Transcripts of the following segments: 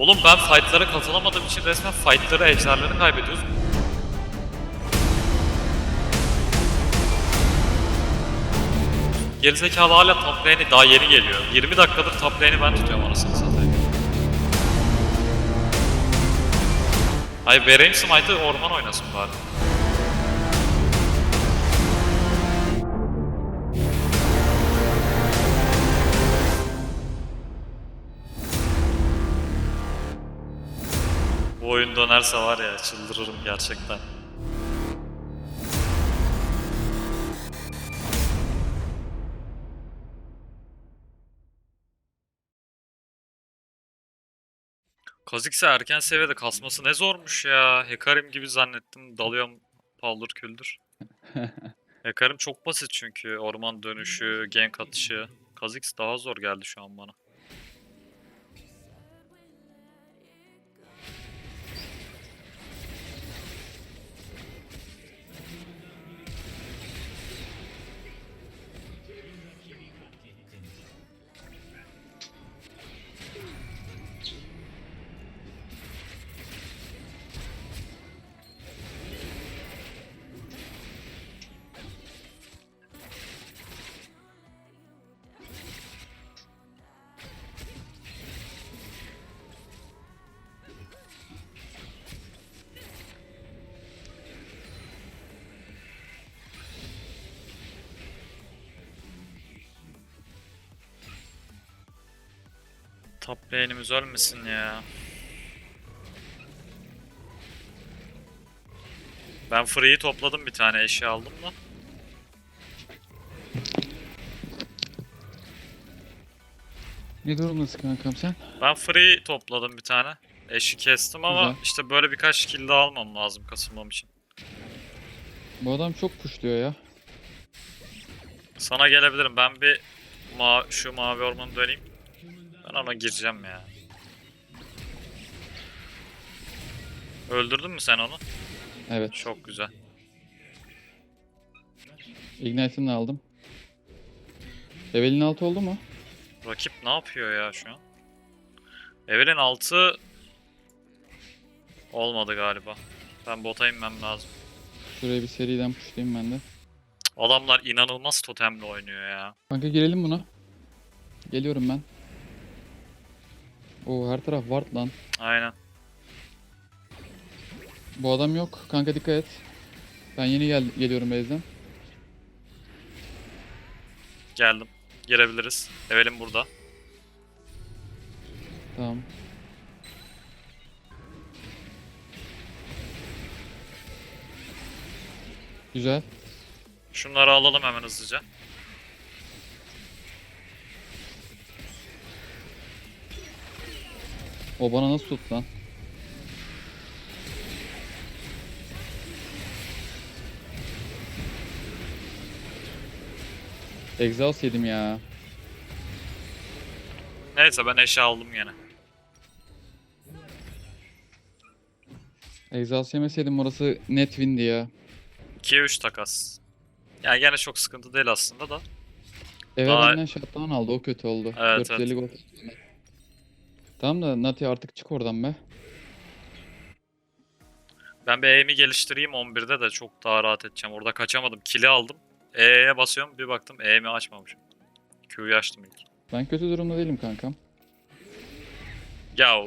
Oğlum ben fightlara katılamadığım için resmen fightları, ejderleri kaybediyoruz. Gerizekalı hala top lane'i daha yeni geliyor. 20 dakikadır top lane'i ben tutuyorum anasını satayım. Ay vereyim smite'ı orman oynasın bari. Oyun dönerse var ya çıldırırım gerçekten. Kha'Zix'e erken seviyede kasması ne zormuş ya. Hekarim gibi zannettim. Dalıyorum paldır küldür. Hekarim çok basit çünkü. Orman dönüşü, gank atışı. Kha'Zix daha zor geldi şu an bana. Top lane'imiz ölmesin ya. Ben free'yi topladım bir tane eşya aldım da. Ne durumdasın kankam sen? Ben free topladım bir tane. Eşi kestim ama Güzel. işte böyle birkaç kill daha almam lazım kasılmam için. Bu adam çok puşluyor ya. Sana gelebilirim. Ben bir ma şu mavi ormanı döneyim. Ben ona gireceğim ya. Öldürdün mü sen onu? Evet. Çok güzel. Ignite'ını aldım. Level'in altı oldu mu? Rakip ne yapıyor ya şu an? Evelyn 6 olmadı galiba. Ben bota inmem lazım. Şuraya bir seriden pushlayayım ben de. Adamlar inanılmaz totemle oynuyor ya. Kanka girelim buna. Geliyorum ben. Oo her taraf ward lan. Aynen. Bu adam yok. Kanka dikkat et. Ben yeni gel geliyorum base'den. Geldim. Girebiliriz. Evelyn burada. Tamam. Güzel. Şunları alalım hemen hızlıca. O bana nasıl tut lan? Exhaust yedim ya. Neyse ben eşya aldım yine. Exhaust yemeseydim orası net windi ya. 2'ye 3 takas. Yani gene çok sıkıntı değil aslında da. Daha- benden shutdown aldı o kötü oldu. Evet, 450 gold. Tamam da Nati artık çık oradan be. Ben bir aim'i geliştireyim 11'de de çok daha rahat edeceğim. Orada kaçamadım. Kill'i aldım. E'ye basıyorum bir baktım aim'i açmamışım. Q'yu açtım ilk. Ben kötü durumda değilim kankam. Ya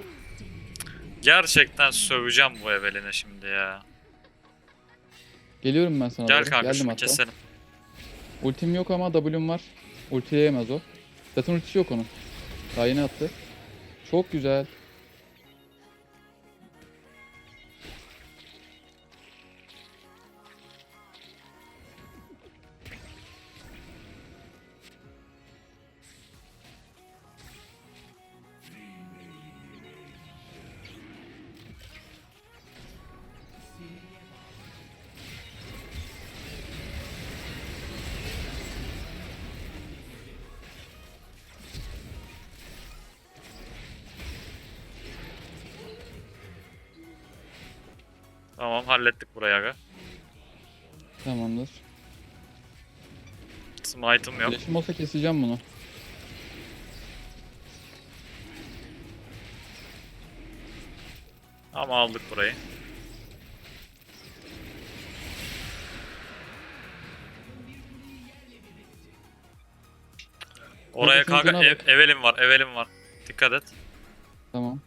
gerçekten söveceğim bu Evelyn'e şimdi ya. Geliyorum ben sana Gel doğru. kanka Geldim şunu hatta. keselim. Ultim yok ama W'm var. Ultileyemez o. Zaten ultisi yok onun. Daha yeni attı. Çok güzel. Smite'ım yok. Flash'im olsa keseceğim bunu. Ama aldık burayı. Oraya Neredesin? kanka ev, bak. Evelin var, Evelin var. Dikkat et. Tamam.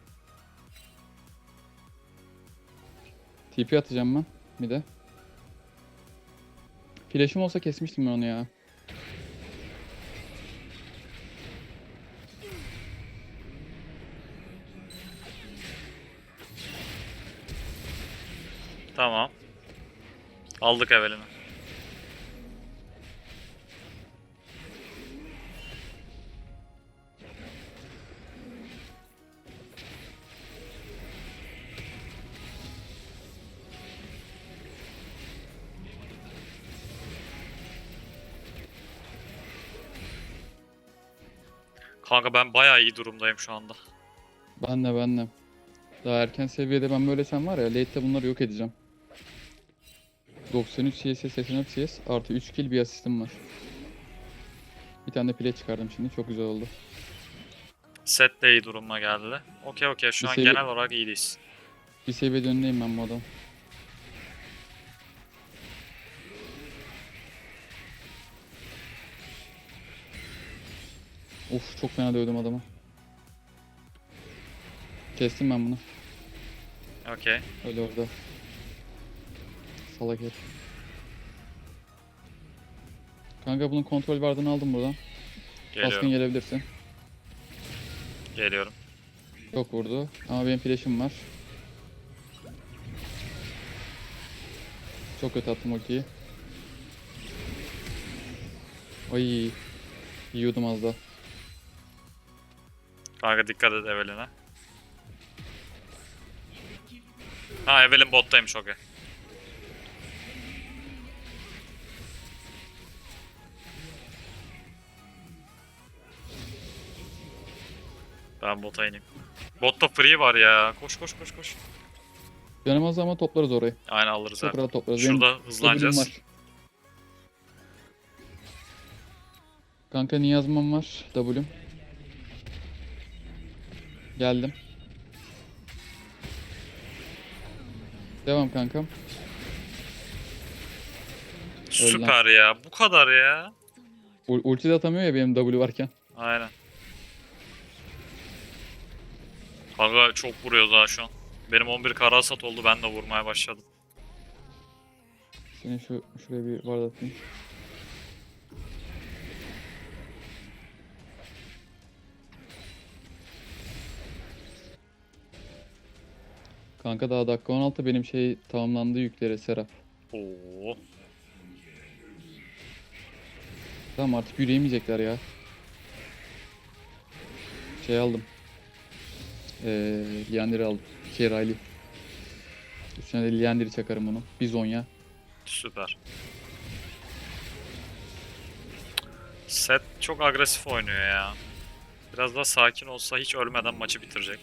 TP atacağım ben. Bir de. Flash'ım olsa kesmiştim ben onu ya. Tamam. Aldık Evelin'i. Kanka ben bayağı iyi durumdayım şu anda. Ben de ben de. Daha erken seviyede ben böyle sen var ya late'de bunları yok edeceğim. 93 CS 84 CS artı 3 kill bir asistim var. Bir tane de play çıkardım şimdi çok güzel oldu. Set de iyi duruma geldi. Okey okey şu Bir an seviye- genel olarak iyiyiz. Bir seviyede önündeyim ben bu adam. Of çok fena dövdüm adamı. Kestim ben bunu. Okey. Öyle orada. Salak herif. Kanka bunun kontrol vardığını aldım buradan. Baskın Geliyorum. gelebilirsin. Geliyorum. Çok vurdu. Ama benim flash'im var. Çok kötü attım ultiyi. Ay. Yiyordum az daha. Kanka dikkat et Evelyn'e. Ha Evelyn bottaymış okey. Ben bota ineyim. Botta free var ya. Koş koş koş koş. Az ama toplarız orayı. Aynen alırız Çok abi. rahat toplarız. Benim Şurada W'm hızlanacağız. var. Kanka Niyazmam var. W'm. Geldim. Devam kankam. Süper ya. Bu kadar ya. U- ulti de atamıyor ya benim W varken. Aynen. Kanka çok vuruyor daha şu an. Benim 11 kara hasat oldu ben de vurmaya başladım. Seni şu şuraya bir atayım. Kanka daha dakika 16 benim şey tamamlandı yükleri Serap. Oo. Tamam artık yürüyemeyecekler ya. Şey aldım. Ee, Liander'i aldım. Şey Riley. Üstüne de Liander'i çakarım onu. Bizonya. Süper. Set çok agresif oynuyor ya. Biraz daha sakin olsa hiç ölmeden maçı bitirecek.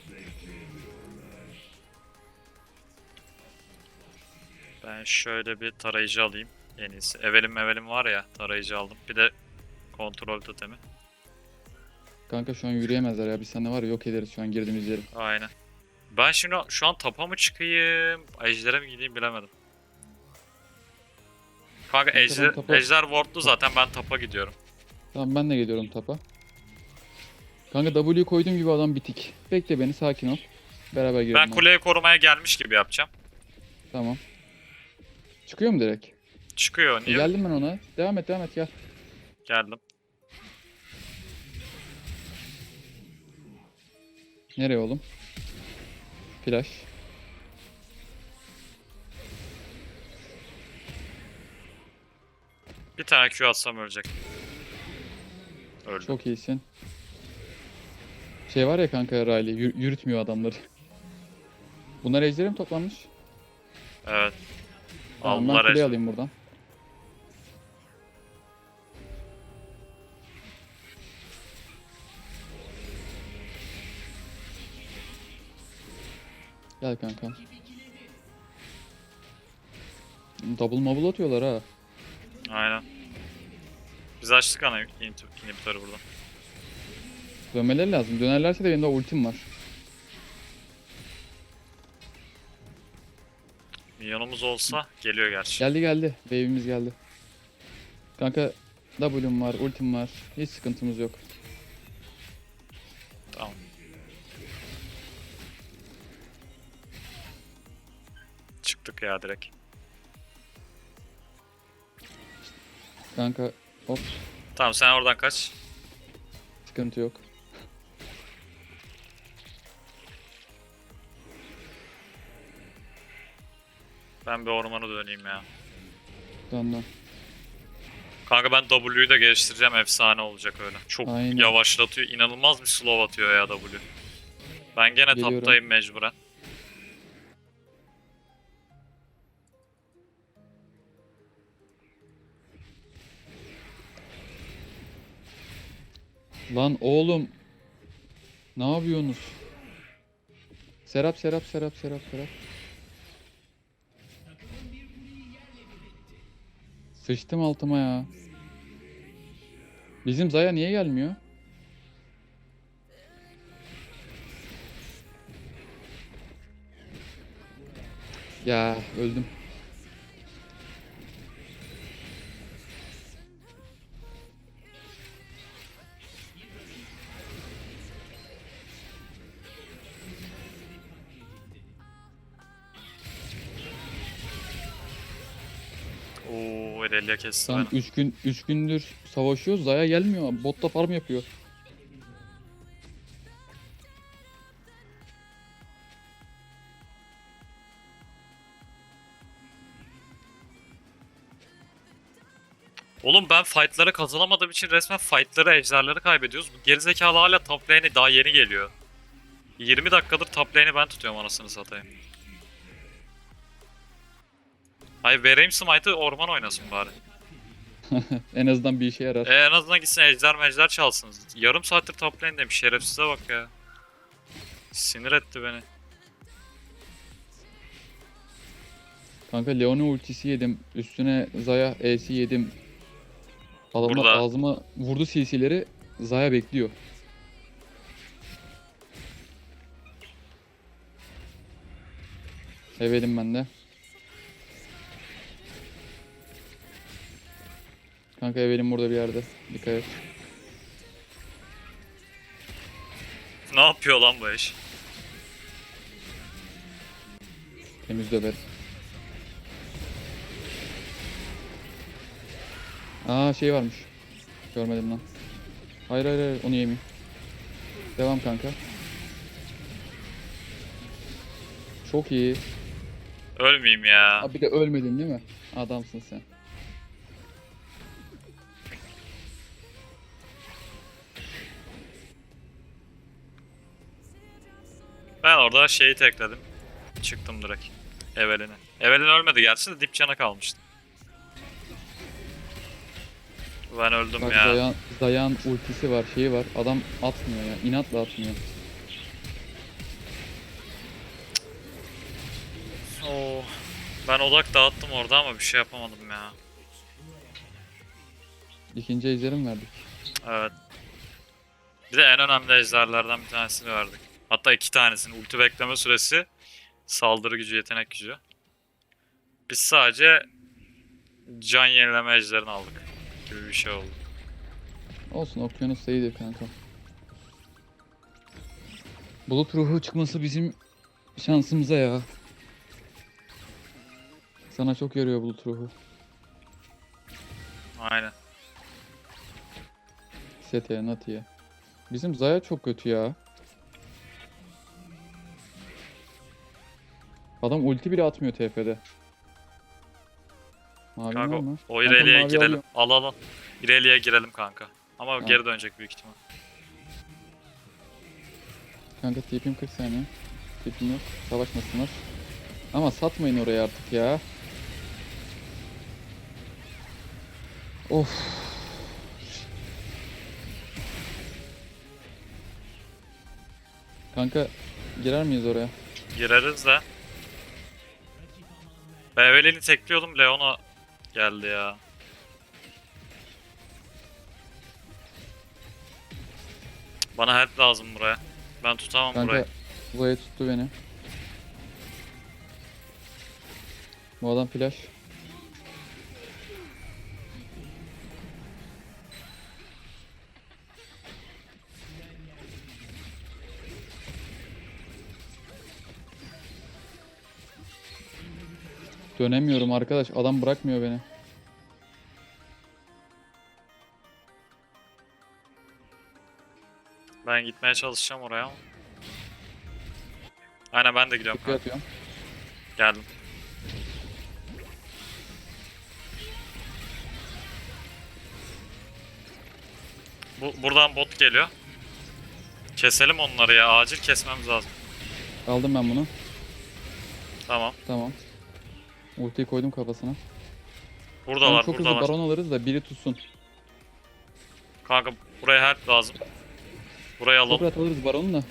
Ben şöyle bir tarayıcı alayım en iyisi. Evelim evelim var ya tarayıcı aldım. Bir de kontrol totemi. Kanka şu an yürüyemezler ya. Biz seninle var ya yok ederiz şu an girdiğimiz yeri. Aynen. Ben şimdi şu an tapa mı çıkayım, ejder'e mi gideyim bilemedim. Kanka Kanka ben ejder, tapa- ejder wardlu zaten ben tapa gidiyorum. Tamam ben de geliyorum tapa. Kanka W koyduğum gibi adam bitik. Bekle beni sakin ol. Beraber girelim. Ben abi. kuleye korumaya gelmiş gibi yapacağım. Tamam. Çıkıyor mu direkt? Çıkıyor. E, Niye? geldim ben ona. Devam et devam et gel. Geldim. Nereye oğlum? Flash. Bir tane Q atsam ölecek. Öldü. Çok iyisin. Şey var ya kanka Riley yür- yürütmüyor adamları. Bunlar ejderi mi toplanmış? Evet. Tamam, ben Aldılar kuleyi ejder. alayım buradan. Gel kanka. Double mobile atıyorlar ha. Aynen. Biz açtık ana inhibitörü buradan. Dönmeleri lazım. Dönerlerse de benim de ultim var. Minyonumuz olsa geliyor gerçi. Geldi geldi. Wave'imiz geldi. Kanka W'm var, ultim var. Hiç sıkıntımız yok. Çıktık ya direkt. Kanka hop Tamam sen oradan kaç. sıkıntı yok. Ben bir ormana döneyim ya. Dön dön. Kanka ben W'yu da geliştireceğim efsane olacak öyle. Çok Aynen. yavaşlatıyor. inanılmaz bir slow atıyor ya W. Ben gene Geliyorum. taptayım mecburen. Lan oğlum. Ne yapıyorsunuz? Serap Serap Serap Serap Serap. Sıçtım altıma ya. Bizim Zaya niye gelmiyor? Ya öldüm. Lan beni. 3 gün 3 gündür savaşıyoruz. Zaya gelmiyor. Botta farm yapıyor. Oğlum ben fightlara kazanamadığım için resmen fightları ejderleri kaybediyoruz. Bu gerizekalı hala top lane'e daha yeni geliyor. 20 dakikadır top lane'i ben tutuyorum anasını satayım. Hayır vereyim smite'ı orman oynasın bari. En azından bir işe yarar. E, en azından gitsin ejder mejder çalsın. Yarım saattir top lane demiş şerefsize bak ya. Sinir etti beni. Kanka Leona ultisi yedim. Üstüne Zaya E'si yedim. Adamlar Burada. ağzıma vurdu CC'leri. Zaya bekliyor. Evelim ben de. Kanka evelim burada bir yerde. Dikkat et. Ne yapıyor lan bu eş? Temiz döver. Aa şey varmış. Görmedim lan. Hayır hayır hayır onu yemeyeyim. Devam kanka. Çok iyi. Ölmeyeyim ya. Abi bir de ölmedin değil mi? Adamsın sen. Ben orada şeyi tekledim. Çıktım direkt. Evelyn'e. Evelyn ölmedi gerçi de dip cana kalmıştı. Ben öldüm Bak ya. Zayan, Zayan ultisi var şeyi var. Adam atmıyor ya. inatla atmıyor. Oo. Ben odak dağıttım orada ama bir şey yapamadım ya. İkinci ejderim verdik. Evet. Bir de en önemli ejderlerden bir tanesini verdik. Hatta iki tanesini. Ulti bekleme süresi, saldırı gücü, yetenek gücü. Biz sadece can yenileme ejderini aldık. Gibi bir şey oldu. Olsun okyanus da iyidir kanka. Bulut ruhu çıkması bizim şansımıza ya. Sana çok yarıyor bulut ruhu. Aynen. Sete, Nati'ye. Bizim Zaya çok kötü ya. Adam ulti bile atmıyor TF'de. Mavi var Kanka mı? o Kanka mavi girelim. alıyorum. Al al al. İrelia'ya girelim kanka. Ama Tamam. geri dönecek büyük ihtimal. Kanka tipim 40 saniye. Tipim yok. Savaşmasınlar. Ama satmayın oraya artık ya. Of. Kanka girer miyiz oraya? Gireriz de. Ben Evelyn'i tekliyordum. Leona geldi ya. Bana help lazım buraya. Ben tutamam burayı. Kanka Zaya tuttu beni. Bu adam flash. Dönemiyorum arkadaş. Adam bırakmıyor beni. Ben gitmeye çalışacağım oraya. Aynen ben de gidiyorum. Tıklı atıyorum. Geldim. Bu, buradan bot geliyor. Keselim onları ya. Acil kesmemiz lazım. Aldım ben bunu. Tamam. Tamam. Ultiyi koydum kafasına. Buradalar, Tamam, çok hızlı buradalar. baron alırız da biri tutsun. Kanka buraya help lazım. Burayı Çok alalım. rahat alırız baronu da.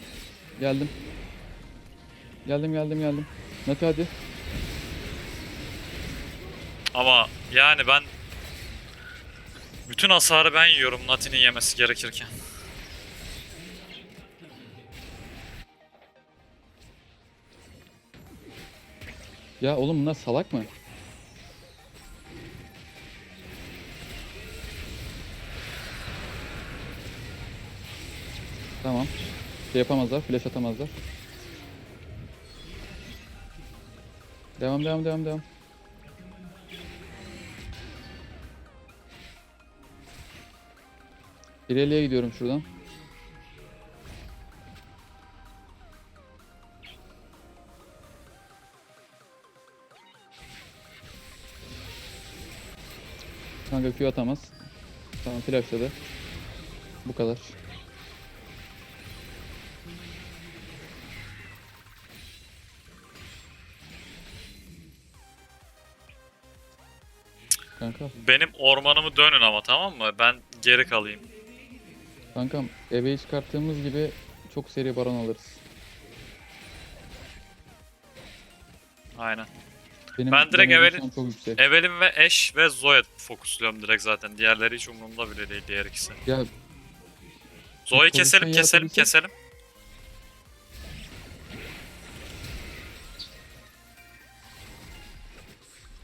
Geldim. Geldim geldim geldim. Mete hadi. Ama yani ben bütün hasarı ben yiyorum Nati'nin yemesi gerekirken. Ya oğlum bunlar salak mı? Tamam. Şey yapamazlar, flash atamazlar. Devam devam devam devam. İleriye gidiyorum şuradan. Kanka Q atamaz. Tamam flashladı. Bu kadar. Kanka, Benim ormanımı dönün ama tamam mı? Ben geri kalayım. kankam eve çıkarttığımız gibi çok seri baron alırız. Aynen. Benim Ben direkt an çok yüksek. Evelyn ve Ashe ve Zoe fokusluyorum direkt zaten. Diğerleri hiç umurumda bile değil diğer ikisi. Ya Zoe'yi keselim keselim keselim.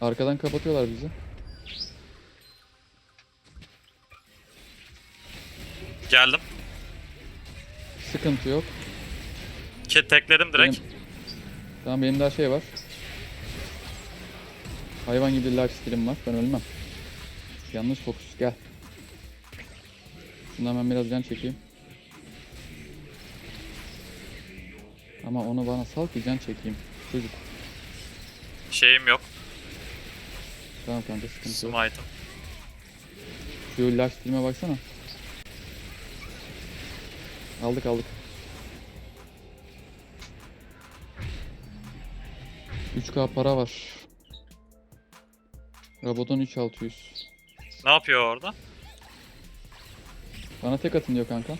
arkadan kapatıyorlar bizi. Geldim. Sıkıntı yok. Ke tekledim direkt. Benim- Tamam benim daha şey var. Hayvan gibi skill'im var. Ben ölmem. Yalnız fokus gel. Şundan ben biraz can çekeyim. Ama onu bana sal ki can çekeyim. Çocuk. Şeyim yok. Tamam kanka sıkıntı yok. Smite'ım. Şu skill'ime baksana. Aldık aldık. 3k para var. Robotun 3600. Ne yapıyor orada? Bana tek atın diyor kanka.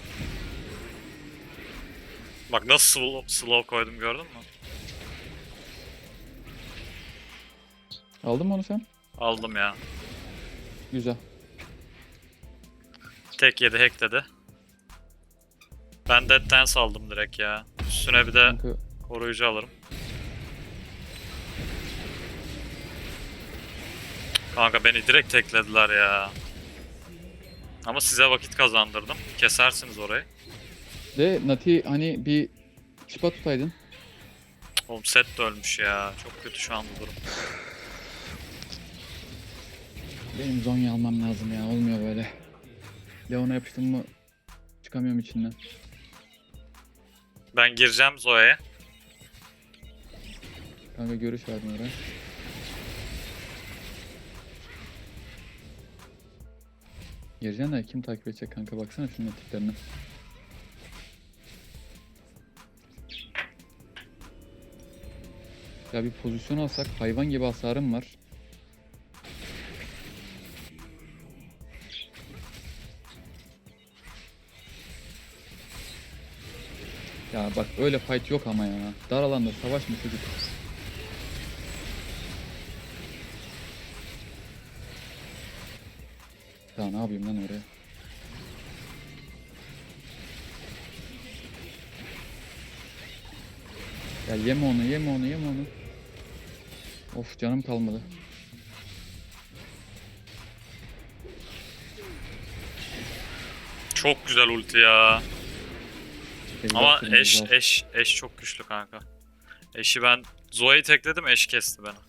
Bak nasıl slow, slow koydum gördün mü? Aldın mı onu sen? Aldım ya. Güzel. Tek yedi hack dedi. Ben Dead Dance aldım direkt ya. Üstüne bir de Kanka koruyucu alırım. Kanka beni direkt teklediler ya. Ama size vakit kazandırdım. Kesersiniz orayı. de Nati hani bir çıpa tutaydın. Oğlum set de ölmüş ya. Çok kötü şu an bu durum. Benim Zonya almam lazım ya. Olmuyor böyle. Leon'a yapıştım mı çıkamıyorum içinden. Ben gireceğim Zoe'ye. Kanka görüş verdim oraya. Gireceksin de kim takip edecek kanka baksana şunun tiplerine. Ya bir pozisyon alsak hayvan gibi hasarım var. Ya bak öyle fight yok ama ya. Dar alanda savaş mı çocuk? Ya ne yapayım lan oraya? Ya yeme onu, yeme onu, yeme onu. Of canım kalmadı. Çok güzel ulti ya. Eller Ama eş eş eş çok güçlü kanka. Eşi ben Zoe'yi tekledim eş kesti beni.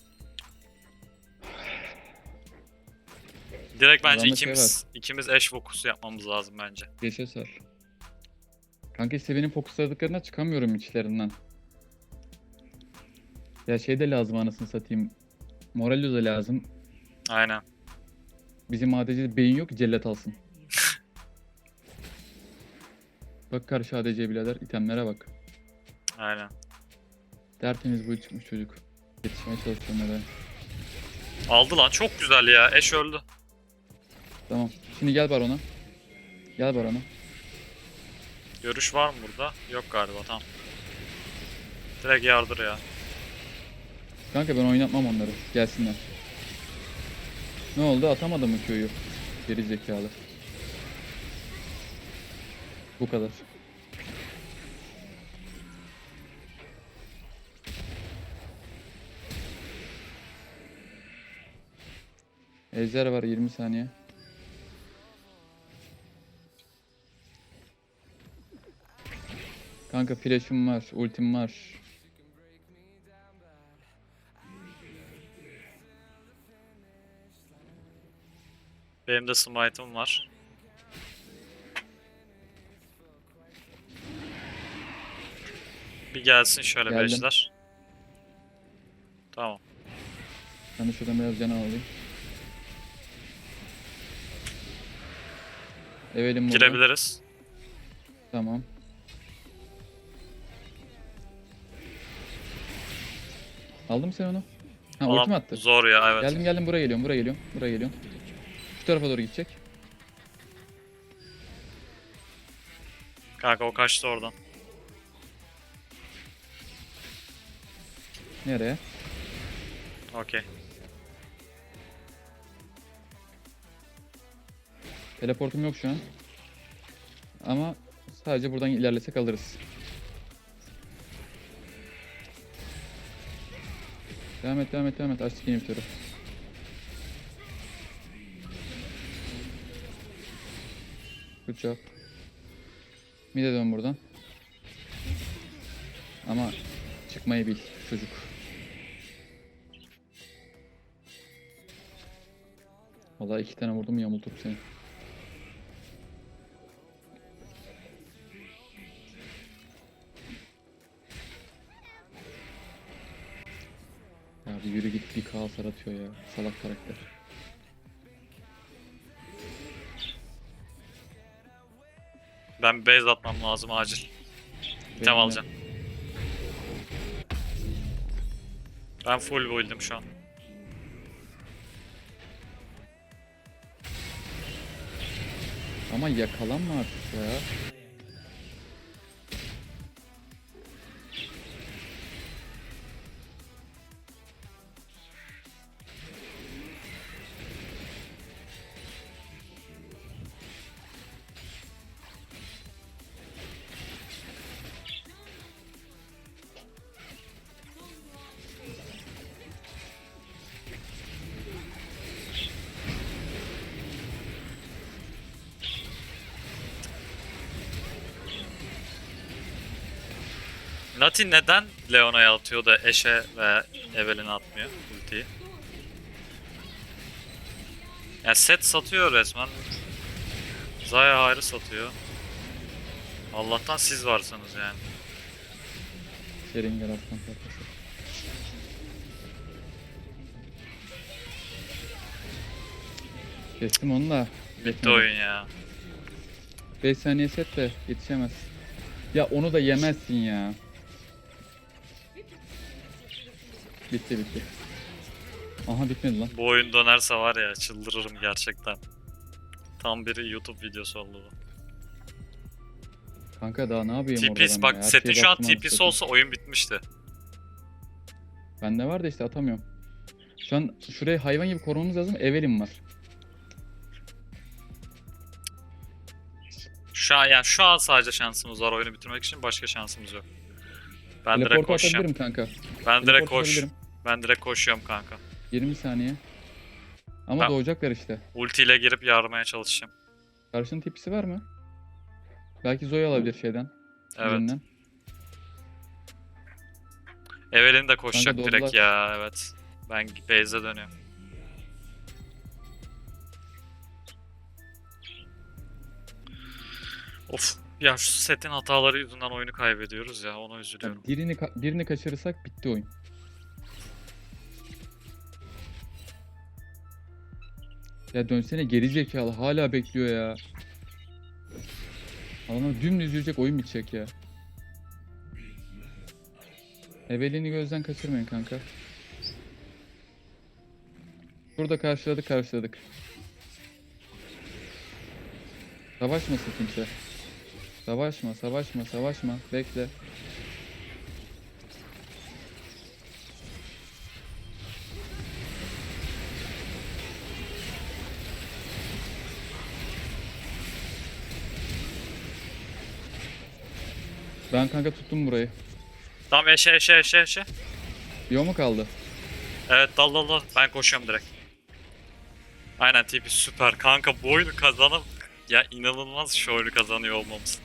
Direkt bence Adamda şey ikimiz ikimiz eş fokusu yapmamız lazım bence. Geçe sar. Kanka işte benim fokusladıklarına çıkamıyorum içlerinden. Ya şey de lazım anasını satayım. Moralio da lazım. Aynen. Bizim ADC'de beyin yok cellat alsın. bak karşı ADC birader itemlere bak. Aynen. Tertemiz bu çıkmış çocuk. Yetişmeye çalışıyorum oraya. Aldı lan çok güzel ya. Eş öldü. Tamam. Şimdi gel barona. Gel barona. Görüş var mı burada? Yok galiba tamam. Direkt yardır ya. Kanka ben oynatmam onları. Gelsinler. Ne oldu? Atamadım mı köyü? Geri zekalı. Bu kadar. Ejder var 20 saniye. Kanka flash'ım var, ultim var. Benim de smite'ım var. Bir gelsin şöyle Geldim. beşler. Tamam. Ben de şuradan biraz can alayım. Evelim burada. Girebiliriz. Tamam. Aldın mı sen onu? Ha Adam ultim attı. Zor ya evet. Geldim geldim buraya geliyorum buraya geliyorum buraya geliyorum. Şu tarafa doğru gidecek. Kanka o kaçtı oradan. Nereye? Okey. Teleportum yok şu an. Ama sadece buradan ilerlesek alırız. Devam et devam et devam et açtık inhibitörü. Good job. Mide dön buradan. Ama çıkmayı bil çocuk. Vallahi iki tane vurdum yamultup seni. Yürü git bir kaos aratıyor ya. Salak karakter. Ben base atmam lazım acil. İtem alacağım. Ben full build'im şu an. Ama yakalanma artık ya. Nati neden Leona'ya atıyor da Eşe ve Evelyn'e atmıyor ultiyi? Ya set satıyor resmen. Zaya hayrı satıyor. Allah'tan siz varsınız yani. Şeringer aslan parçası. Kestim onu da. Bitti oyun ya. 5 saniye set de yetişemez. Ya onu da yemezsin ya. Bitti bitti. Aha bitmedi lan. Bu oyun dönerse var ya çıldırırım gerçekten. Tam bir YouTube videosu oldu bu. Kanka daha ne yapayım orada TP'si ben bak ya? Her setin şeye şu an baktım anasını TP'si satayım. olsa oyun bitmişti. Bende var da işte atamıyorum. Şu an şurayı hayvan gibi korumamız lazım. Evelyn var. Şu an yani şu an sadece şansımız var oyunu bitirmek için başka şansımız yok. Ben direkt Teleport koşacağım. atabilirim kanka. Ben direkt koş. atabilirim. Ben direkt koşuyorum kanka. 20 saniye. Ama Ben- doğacaklar işte. Ultiyle girip yarmaya çalışacağım. Karşının tipisi var mı? Belki Zoe alabilir şeyden. Evet. birinden. Evelyn de koşacak Kanka direkt ya evet. Ben base'e dönüyorum. Of. Ya şu setin hataları yüzünden oyunu kaybediyoruz ya ona üzülüyorum. Yani birini, ka- birini kaçırırsak bitti oyun. Ya dönsene geri zekalı hala bekliyor ya. Adamlar dümdüz yürüyecek oyun bitecek ya. Evelyn'i gözden kaçırmayın kanka. Burada karşıladık karşıladık. Savaşmasın kimse. Savaşma savaşma savaşma bekle. Ben kanka tuttum burayı. Tamam eşe eşe eşe eşe. Yo mu kaldı? Evet dal dal dal. Ben koşuyorum direkt. Aynen tipi süper. Kanka bu oyunu kazanıp ya inanılmaz şu oyunu kazanıyor olmamız.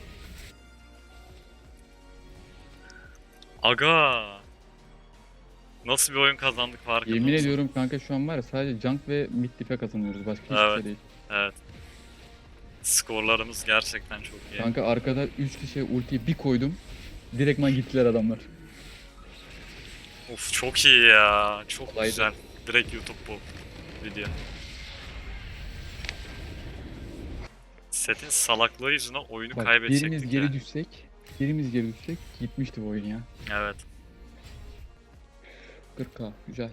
Aga. Nasıl bir oyun kazandık farkında Yemin mısın? ediyorum kanka şu an var ya sadece junk ve mid dipe kazanıyoruz. Başka hiçbir Evet. şey değil. Evet. Skorlarımız gerçekten çok iyi. Kanka arkada 3 kişiye ultiyi bir koydum. Direktman gittiler adamlar. Of çok iyi ya. Çok Kolaydı. güzel. Direkt YouTube bu video. Setin salaklığı yüzünden oyunu Bak kaybedecektik birimiz ya. geri düşsek, birimiz geri düşsek gitmişti bu oyun ya. Evet. 40k güzel.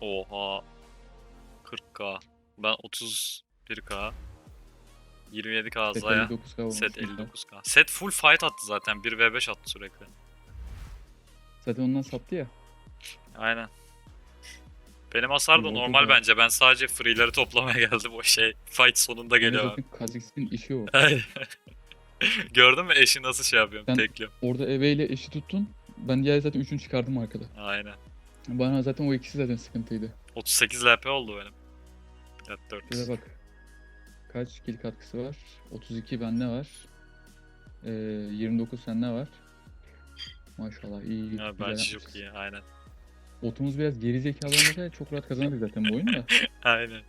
Oha. 40k. Ben 31k. 27k Set Zaya. 59k olmuş. Set güzel. 59k. Set full fight attı zaten. 1v5 attı sürekli. Zaten ondan sattı ya. Aynen. Benim hasar da normal da. bence. Ben sadece free'leri toplamaya geldim o şey. Fight sonunda geliyor. Zaten Kazakistan'ın işi o. Gördün mü eşi nasıl şey yapıyorum? Ben- Tekliyorum. Orada Eve ile eşi tuttun. Ben diğer zaten üçünü çıkardım arkada. Aynen. Bana zaten o ikisi zaten sıkıntıydı. 38 LP oldu benim. Evet 4. Şöyle bak. Kaç kill katkısı var? 32 bende var. Ee, 29 sende var. Maşallah iyi. iyi, Ya, bence çok iyi aynen. Botumuz biraz geri zekalı olmasa çok rahat kazanırdık zaten bu oyunu da. Aynen.